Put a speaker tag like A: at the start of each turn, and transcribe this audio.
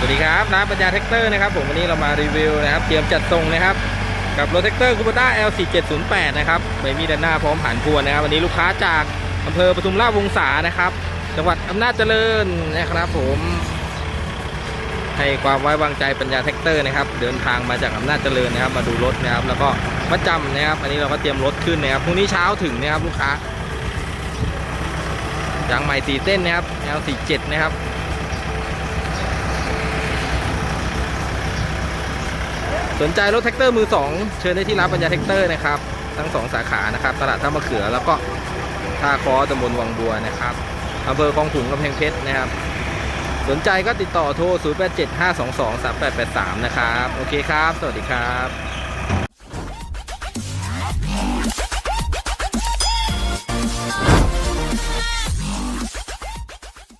A: สวัสดีครับร้านปัญญาแท็กเตอร์นะครับผมวันนี้เรามารีวิวนะครับ เตรียมจัดส่งนะครับ กับรถแท็กเตอร์คูปต้า L4708 นะครับใบมีด้านหน้าพร้อมผ่านพวนนะครับ วันนี้ลูกค้าจากอำเภอปทุมราชวงศานะครับ จังหวัดอำนาจเจริญนะครับผมให้ความไว้วางใจปัญญาแท็กเตอร์นะครับ เดินทางมาจากอำนาจเจริญนะครับ มาดูรถนะครับ แล้วก็มาจำนะครับ อันนี้เราก็เตรียมรถขึ้นนะครับพรุ่งนี้เช้าถึงนะครับลูกค้ายางใหม่สีเส้นนะครับ L47 นะครับ สนใจรถแท็กเตอร์มือ 2 เชิญได้ที่ร้านปัญญาแท็กเตอร์นะครับ ทั้ง 2 สาขานะครับ ตลาดท่ามะเขือ แล้วก็ท่าคอตำบลวังบัวนะครับอำเภอคลองขุงกำแพงเพชรนะครับ สนใจก็ติดต่อโทร 0875223883 นะครับ โอเคครับ สวัสดีครับ